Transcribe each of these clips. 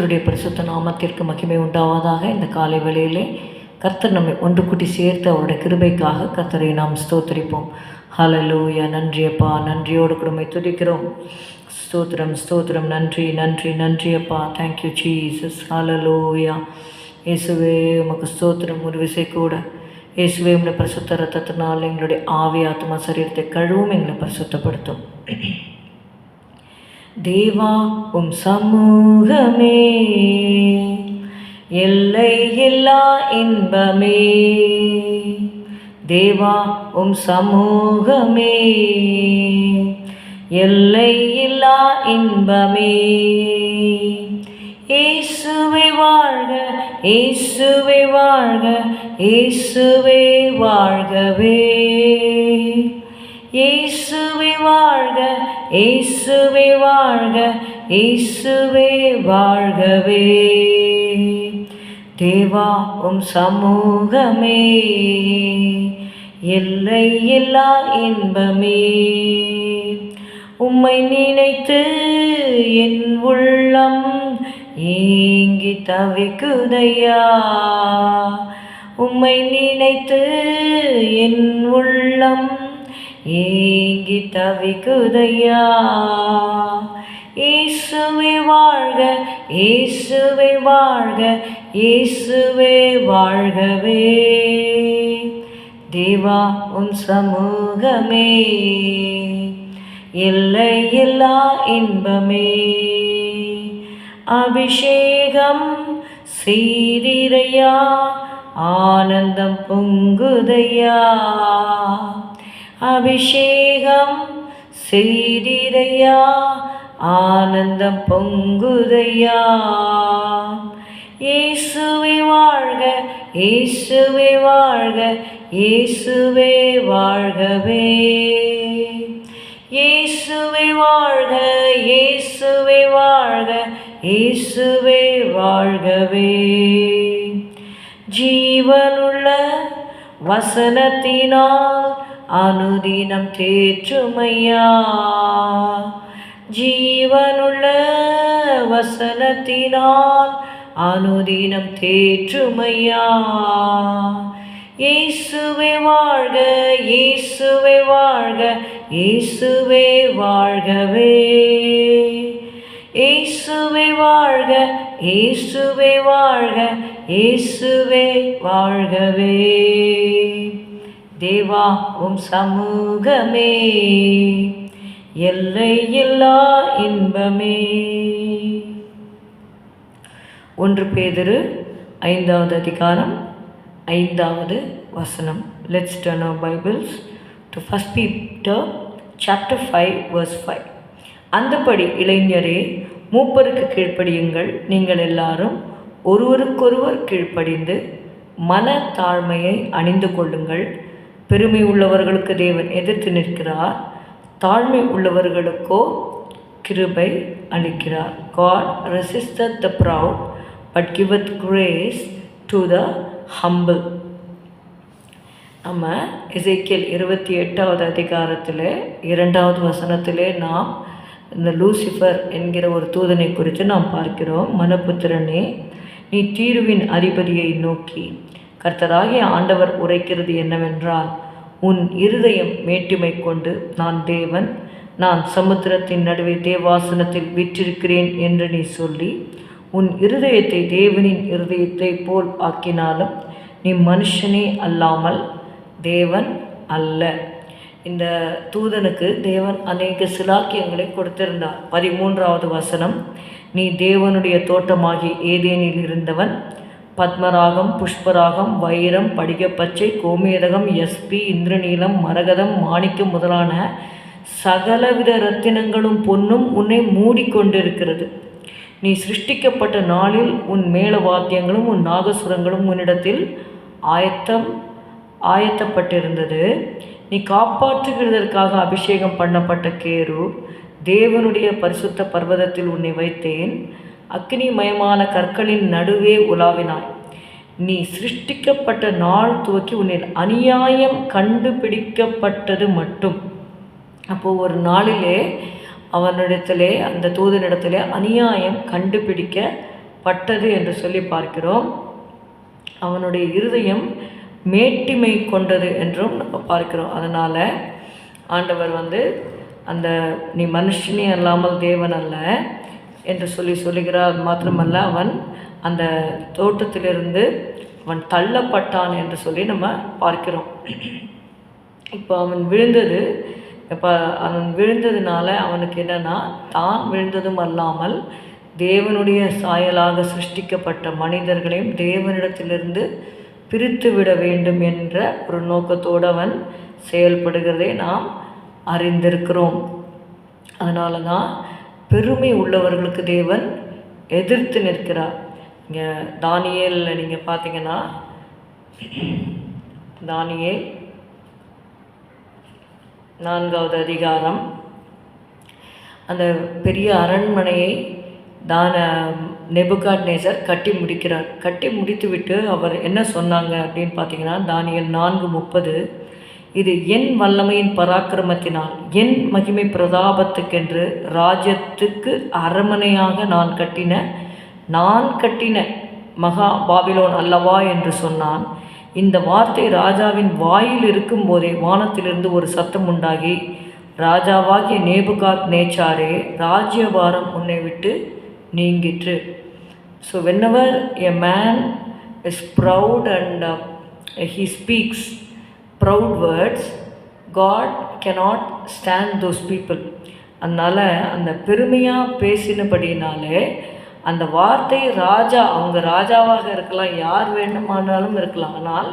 கர்த்தருடைய பரிசுத்த நாமத்திற்கு மகிமை உண்டாவதாக இந்த காலை வேளையிலே கர்த்தர் நம்மை ஒன்று கூட்டி சேர்த்து அவருடைய கிருபைக்காக கர்த்தரை நாம் ஸ்தோத்திரிப்போம். ஹலலூயா நன்றியப்பா நன்றியோடு குடும்பை துதிக்கிறோம். ஸ்தோத்திரம் ஸ்தோத்திரம். நன்றி நன்றி நன்றியப்பா தேங்க்யூ ஜீசஸ் ஹலலூயா இயேசுவே உமக்கு ஸ்தோத்திரம். ஒரு விசை கூட. இயேசுவே உங்களுடைய பரிசுத்த ரத்தத்தினால் எங்களுடைய ஆவி ஆத்மா சரீரத்தை கழுவும் எங்களை பரிசுத்தப்படுத்தும். தேவா உம் சமூகமே. எல்லை இல்லா இன்பமே. தேவா உம் சமூகமே. எல்லை இல்லா இன்பமே. இயேசுவே வாழ்க இயேசுவே வாழ்க இயேசுவே வாழ்கவே. இயேசுவே வாழ்க இயேசுவே வாழ்க இயேசுவே வாழ்கவே. தேவா உம் சமூகமே எல்லை எல்லா இன்பமே. உம்மை நினைத்து என் உள்ளம் ஏங்கி தவிக்குதையா. உம்மை நினைத்து என் உள்ளம் ஏங்கி தவிக்குதையா இயேசுவே வாழ்க இயேசுவே வாழ்க இயேசுவே வாழ்கவே. தேவா உன் சமூகமே எல்லை இல்லா இன்பமே. அபிஷேகம் செய்திரையா? ஆனந்தம் பொங்குதையா? அபிஷேகம் செய்திரையா ஆனந்தம் பொங்குதையா. இயேசுவே வாழ்க இயேசுவே வாழ்க இயேசுவே வாழ்கவே. இயேசுவே வாழ்க இயேசுவே வாழ்க இயேசுவே வாழ்கவே. ஜீவனுள்ள வசனத்தினால் அனுதினம் தேற்றுமையா. ஜீவனுள்ள வசனத்தினால் அனுதினம் தேற்றுமையா. இயேசுவே வாழ்க இயேசுவே வாழ்க இயேசுவே வாழ்கவே. இயேசுவே வாழ்க இயேசுவே வாழ்க இயேசுவே வாழ்கவே. தேவா உம் சமூகமே. எல்லை எல்லா இன்பமே. ஒன்று பேதிரு ஐந்தாவது அதிகாரம் ஐந்தாவது வசனம். Let's turn our Bibles to first Peter chapter five verse five அந்தபடி இளைஞரே மூப்பருக்கு கீழ்ப்படியுங்கள். நீங்கள் எல்லாரும் ஒருவருக்கொருவர் கீழ்ப்படிந்து மன தாழ்மையை அணிந்து கொள்ளுங்கள். பெருமை உள்ளவர்களுக்கு தேவன் எதிர்த்து நிற்கிறார். தாழ்மை உள்ளவர்களுக்கோ கிருபை அளிக்கிறார். God resist the proud but giveth grace to the humble நம்ம இசைக்கியல் இருபத்தி எட்டாவது அதிகாரத்தில் இரண்டாவது வசனத்திலே நாம் இந்த லூசிஃபர் என்கிற ஒரு தூதனை குறித்து நாம் பார்க்கிறோம். மனப்புத்திரனே நீ தீர்வின் அதிபதியை நோக்கி கர்த்தராகிய ஆண்டவர் உரைக்கிறது என்னவென்றால் உன் இருதயம் மேட்டிமை கொண்டு நான் தேவன் நான் சமுத்திரத்தின் நடுவே தேவாசனத்தில் விற்றிருக்கிறேன் என்று நீ சொல்லி உன் இருதயத்தை தேவனின் இருதயத்தை போல் ஆக்கினாலும் நீ மனுஷனே அல்லாமல் தேவன் அல்ல. இந்த தூதனுக்கு தேவன் அநேக சிலாக்கியங்களை கொடுத்திருந்தார். பதிமூன்றாவது வசனம் நீ தேவனுடைய தோட்டமாகி ஏதேனில் இருந்தவன் பத்மராகம் புஷ்பராகம் வைரம் படிகப்பச்சை கோமேதகம் எஸ்பி இந்திரநீலம் மரகதம் மாணிக்கம் முதலான சகலவித ரத்தினங்களும் பொன்னும் உன்னை மூடிக்கொண்டிருக்கிறது. நீ சிருஷ்டிக்கப்பட்ட நாளில் உன் மேல வாத்தியங்களும் உன் நாகசுரங்களும் உன்னிடத்தில் ஆயத்தம் ஆயத்தப்பட்டிருந்தது. நீ காப்பாற்றுகிறதற்காக அபிஷேகம் பண்ணப்பட்ட கேரு தேவனுடைய பரிசுத்த பர்வதத்தில் உன்னை வைத்தேன். அக்னிமயமான கற்களின் நடுவே உலாவினாய். நீ சிருஷ்டிக்கப்பட்ட நாள் துவக்கி உன்னில் அநியாயம் கண்டுபிடிக்கப்பட்டது மட்டும். அப்போது ஒரு நாளிலே அவனிடத்திலே அந்த தூதனிடத்திலே அநியாயம் கண்டுபிடிக்கப்பட்டது என்று சொல்லி பார்க்கிறோம். அவனுடைய இருதயம் மேட்டிமை கொண்டது என்றும் நம்ம பார்க்கிறோம். அதனால் ஆண்டவர் வந்து அந்த நீ மனுஷனே அல்லாமல் தேவன் அல்ல. என்று சொல்லி சொல்லுகிறார் மாத்திரமல்ல அவன் அந்த தோட்டத்திலிருந்து அவன் தள்ளப்பட்டான் என்று சொல்லி நம்ம பார்க்கிறோம். இப்போ அவன் விழுந்தது இப்போ அவன் விழுந்ததுனால அவனுக்கு என்னென்னா தான் விழுந்ததும் அல்லாமல் தேவனுடைய சாயலாக சிருஷ்டிக்கப்பட்ட மனிதர்களையும் தேவனிடத்திலிருந்து பிரித்து விட வேண்டும் என்ற ஒரு நோக்கத்தோடு அவன் செயல்படுகிறதை நாம் அறிந்திருக்கிறோம். அதனால தான் பெருமை உள்ளவர்களுக்கு தேவன் எதிர்த்து நிற்கிறார். இங்கே தானியலில் நீங்கள் பார்த்தீங்கன்னா தானியேல் நான்காவது அதிகாரம். அந்த பெரிய அரண்மனையை தான நெபுகாட் நேசர் கட்டி முடிக்கிறார். கட்டி முடித்துவிட்டு அவர் என்ன சொன்னாங்க அப்படின்னு பார்த்தீங்கன்னா தானியல் நான்கு முப்பது. இது என் வல்லமையின் பராக்கிரமத்தினால் என் மகிமை பிரதாபத்துக்கென்று ராஜ்யத்துக்கு அரமனையாக நான் கட்டின நான் கட்டின மகா பாபிலோன் அல்லவா என்று சொன்னான். இந்த வார்த்தை ராஜாவின் வாயில் இருக்கும்போதே வானத்திலிருந்து ஒரு சத்தம் உண்டாகி ராஜாவாகிய நேபுகாத் நேச்சாரே ராஜ்யபாரம் உன்னை விட்டு நீங்கிற்று. So whenever a man is proud and he speaks proud words God cannot stand those people அதனால் அந்த பெருமையாக பேசினபடினாலே அந்த வார்த்தை ராஜா அவங்க ராஜாவாக இருக்கலாம் யார் வேண்டுமானாலும் இருக்கலாம். ஆனால்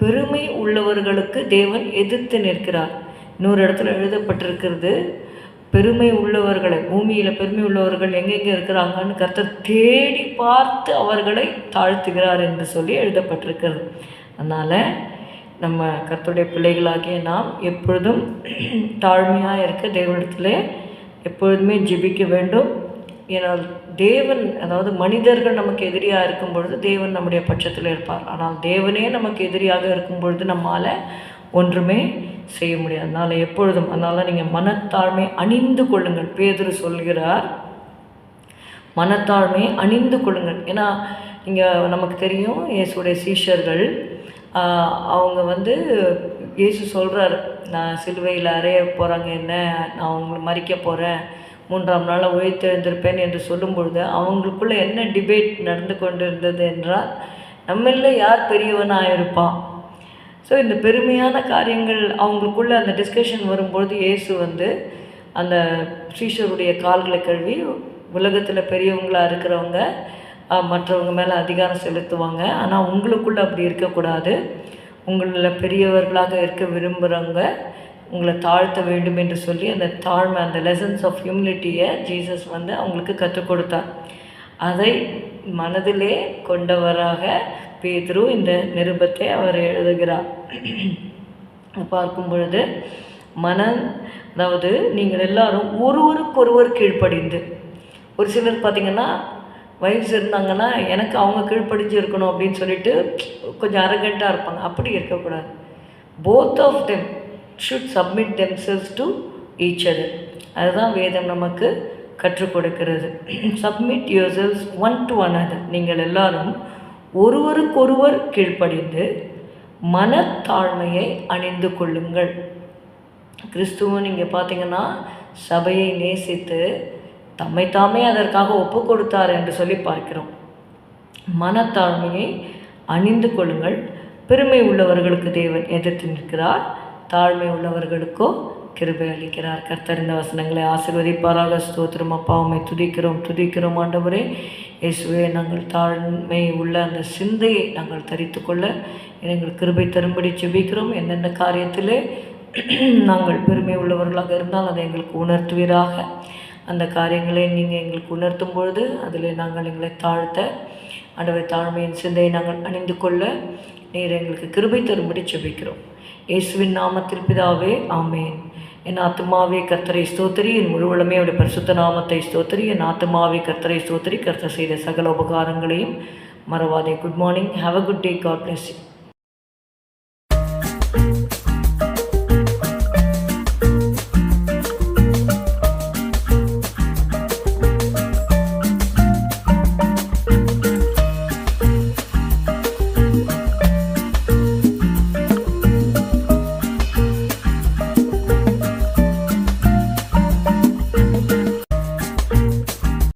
பெருமை உள்ளவர்களுக்கு தேவன் எதிர்த்து நிற்கிறார். இன்னொரு இடத்துல எழுதப்பட்டிருக்கிறது பெருமை உள்ளவர்களை பூமியில் பெருமை உள்ளவர்கள் எங்கெங்கே இருக்கிறாங்கன்னு கர்த்தர் தேடி பார்த்து அவர்களை தாழ்த்துகிறார் என்று சொல்லி எழுதப்பட்டிருக்கிறது. அதனால் நம்ம கர்த்தருடைய பிள்ளைகளாகிய நாம் எப்பொழுதும் தாழ்மையாக இருக்க தேவனிடத்தில் எப்பொழுதுமே ஜெபிக்க வேண்டும். ஏன்னால் தேவன் அதாவது மனிதர்கள் நமக்கு எதிரியாக இருக்கும் பொழுது தேவன் நம்முடைய பட்சத்தில் இருப்பார். ஆனால் தேவனே நமக்கு எதிரியாக இருக்கும் பொழுது நம்மால் ஒன்றுமே செய்ய முடியாது. அதனால் எப்பொழுதும் அதனால் நீங்கள் மனத்தாழ்மை அணிந்து கொள்ளுங்கள். பேதர் சொல்கிறார் மனத்தாழ்மை அணிந்து கொள்ளுங்கள். ஏன்னா இங்கே நமக்கு தெரியும் இயேசுடைய சீஷர்கள் அவங்க வந்து இயேசு சொல்கிறார் நான் சிலுவையில் அறைய போகிறாங்க என்ன? நான் அவங்கள மறிக்க போகிறேன் மூன்றாம் நாளில் உயிர்த்தெழுந்திருப்பேன் என்று சொல்லும் பொழுது அவங்களுக்குள்ளே என்ன டிபேட் நடந்து கொண்டிருந்தது என்றால் நம்மள யார் பெரியவனாக இருப்பான்? ஸோ இந்த பெருமையான காரியங்கள் அவங்களுக்குள்ளே அந்த டிஸ்கஷன் வரும்பொழுது இயேசு வந்து அந்த ஸ்ரீஷருடைய கால்களை கழுவி உலகத்தில் பெரியவங்களாக இருக்கிறவங்க மற்றவங்க மேலே அதிகாரம் செலுத்துவாங்க. ஆனால் உங்களுக்குள்ளே அப்படி இருக்கக்கூடாது. உங்களில் பெரியவர்களாக இருக்க விரும்புகிறவங்க உங்களை தாழ்த்த வேண்டும் என்று சொல்லி அந்த தாழ்மை அந்த லெசன்ஸ் ஆஃப் ஹியூமிலிட்டியை ஜீசஸ் வந்து அவங்களுக்கு கற்றுக் கொடுத்தார். அதை மனதிலே கொண்டவராக பேதுரு இந்த நிருபத்தை அவர் எழுதுகிறார். பார்க்கும் பொழுது மனம் அதாவது நீங்கள் எல்லாரும் ஒருவருக்கொருவர் கீழ்ப்படிந்து ஒரு சிலர் பார்த்திங்கன்னா வயசு இருந்தாங்கன்னா எனக்கு அவங்க கீழ்ப்படிஞ்சு இருக்கணும் அப்படின்னு சொல்லிட்டு கொஞ்சம் அரகண்ட்டாக இருப்பாங்க. அப்படி இருக்கக்கூடாது. Both of them should submit themselves to each other அதுதான் வேதம் நமக்கு கற்றுக் கொடுக்கிறது. Submit yourselves one to one other நீங்கள் எல்லாரும் ஒருவருக்கொருவர் கீழ்ப்படிந்து மனத்தாழ்மையை அணிந்து கொள்ளுங்கள். கிறிஸ்துவன் நீங்கள் பார்த்தீங்கன்னா சபையை நேசித்து தம்மை தாமே அதற்காக ஒப்பு கொடுத்தார் என்று சொல்லி பார்க்கிறோம். மனத்தாழ்மையை அணிந்து கொள்ளுங்கள். பெருமை உள்ளவர்களுக்கு தேவன் எதிர்த்து நிற்கிறார். தாழ்மை உள்ளவர்களுக்கோ கிருபை அளிக்கிறார். கர்த்தர் இந்த வசனங்களை ஆசிர்வதிப்பாராக. ஸ்தோத்திரம் அப்பாவுமை துதிக்கிறோம் துதிக்கிறோம் ஆண்டவரே. இயேசுவே நாங்கள் தாழ்மை உள்ள அந்த சிந்தையை நாங்கள் தரித்து கொள்ள எங்கள் கிருபை தரும்படி செபிக்கிறோம் எந்தெந்த காரியத்திலே நாங்கள் பெருமை உள்ளவர்களாக இருந்தால் அதை எங்களுக்கு உணர்த்துவீராக. அந்த காரியங்களை நீங்கள் எங்களுக்கு உணர்த்தும் பொழுது அதில் நாங்கள் எங்களை தாழ்த்த அடவை தாழ்மையின் சிந்தையை நாங்கள் அணிந்து கொள்ள நீர் எங்களுக்கு கிருபை தரும்படி செபிக்கிறோம் இயேசுவின் நாமத்தில் பிதாவே ஆமேன். என் ஆத்மாவே கர்த்தரை ஸ்தோத்திரி. என் முழுவலமே அவருடைய பரிசுத்த நாமத்தை ஸ்தோத்திரி. என் ஆத்மாவே கர்த்தரை ஸ்தோத்திரி. கர்த்தர் செய்த சகல உபகாரங்களையும் மறவாதே. Good morning have a good day God bless you